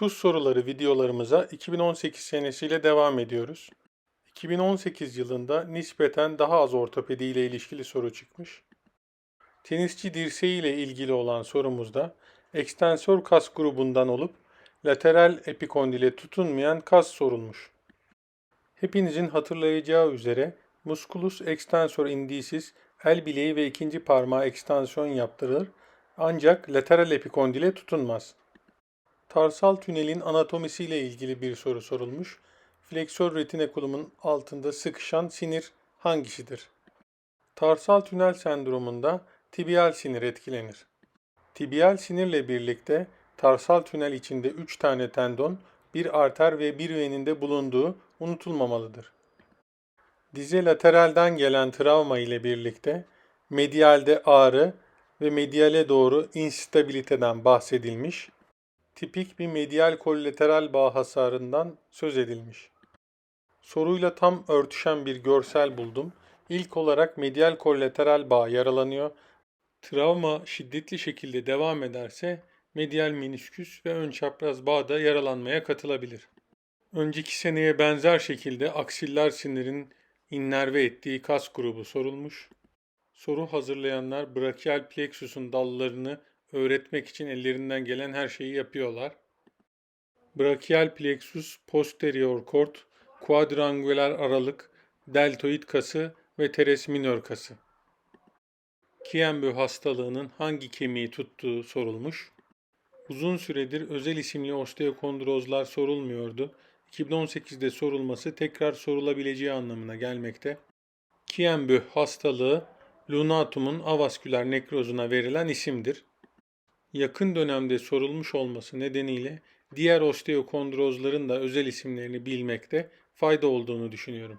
Tuz soruları videolarımıza 2018 senesiyle devam ediyoruz. 2018 yılında nispeten daha az ortopedi ile ilişkili soru çıkmış. Tenisçi dirseği ile ilgili olan sorumuzda ekstensör kas grubundan olup lateral epikondile tutunmayan kas sorulmuş. Hepinizin hatırlayacağı üzere musculus extensor indicis el bileği ve ikinci parmağı ekstansiyon yaptırılır ancak lateral epikondile tutunmaz. Tarsal tünelin anatomisiyle ilgili bir soru sorulmuş. Fleksör retinekulumun altında sıkışan sinir hangisidir? Tarsal tünel sendromunda tibial sinir etkilenir. Tibial sinirle birlikte tarsal tünel içinde 3 tane tendon, bir arter ve bir veninde bulunduğu unutulmamalıdır. Dize lateralden gelen travma ile birlikte medialde ağrı ve mediale doğru instabiliteden bahsedilmiş, tipik bir medial kollateral bağ hasarından söz edilmiş. Soruyla tam örtüşen bir görsel buldum. İlk olarak medial kollateral bağ yaralanıyor. Travma şiddetli şekilde devam ederse medial menisküs ve ön çapraz bağ da yaralanmaya katılabilir. Önceki seneye benzer şekilde aksiller sinirin innerve ettiği kas grubu sorulmuş. Soru hazırlayanlar brachial plexus'un dallarını öğretmek için ellerinden gelen her şeyi yapıyorlar. Brachial plexus posterior cord, quadrangüler aralık, deltoid kası ve teres minor kası. Kienbö hastalığının hangi kemiği tuttuğu sorulmuş. Uzun süredir özel isimli osteokondrozlar sorulmuyordu. 2018'de sorulması tekrar sorulabileceği anlamına gelmekte. Kienbö hastalığı lunatum'un avasküler nekrozuna verilen isimdir. Yakın dönemde sorulmuş olması nedeniyle diğer osteokondrozların da özel isimlerini bilmekte fayda olduğunu düşünüyorum.